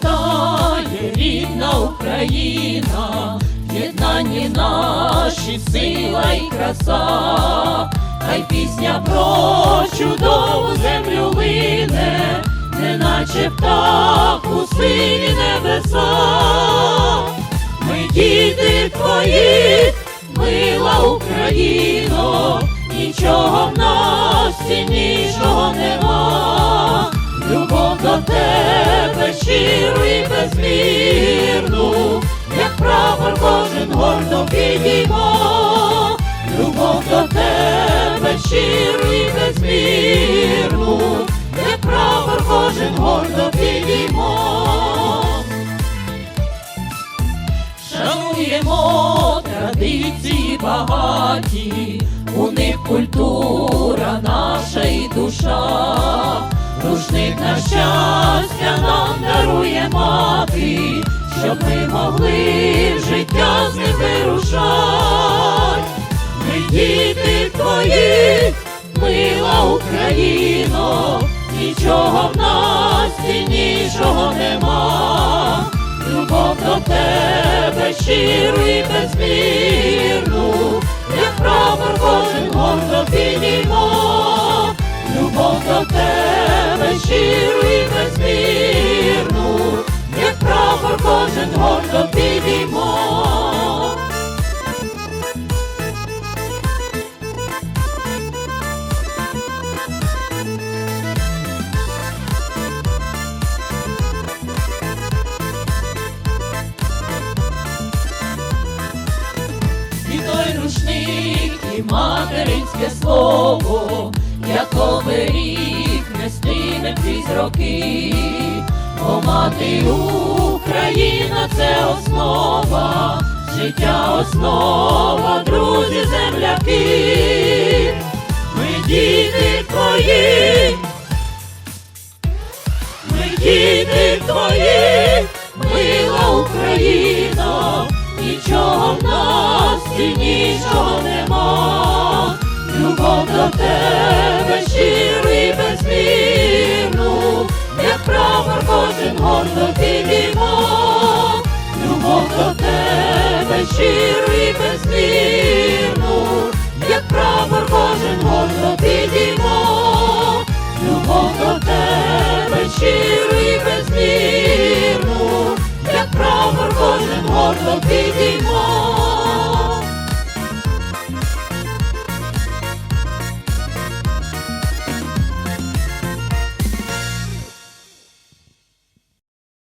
Процвітає рідна Україна, в наші сила і краса, хай пісня про чудову землю лине, неначе птах у сині небеса. Ми діти твої, мила Україно, нічого в нас ціннішого нема. Любов до тебе гордо підіймо. Любов до тебе щиру і безмірну, як прапор кожен гордо підіймо. Шануємо традиції багаті, у них культура наша і душа, рушник на щастя нам дарує мати, щоб ми могли життя з ним твої, мила Україно, нічого в нас ціннішого нема. Любов до тебе щиру і безмірну, як прапор кожен гордо підіймо. Любов до тебе щиру і безмірну, як прапор кожен гордо підіймо. І материнське слово, як оберіг нестиме крізь роки, О, мати Україна, це основа, життя основа, друзі, земляки, ми діти твої, ми діти твої, мила Україна, нічого в нас сильнішого нема, любов до тебе щиру і безмірну, як прапор кожен гордо підіймо, любов до тебе щиру і безмірну, як прапор кожен гордо підіймо, любов до тебе щиру і безмірну, як прапор кожен гордо підіймо.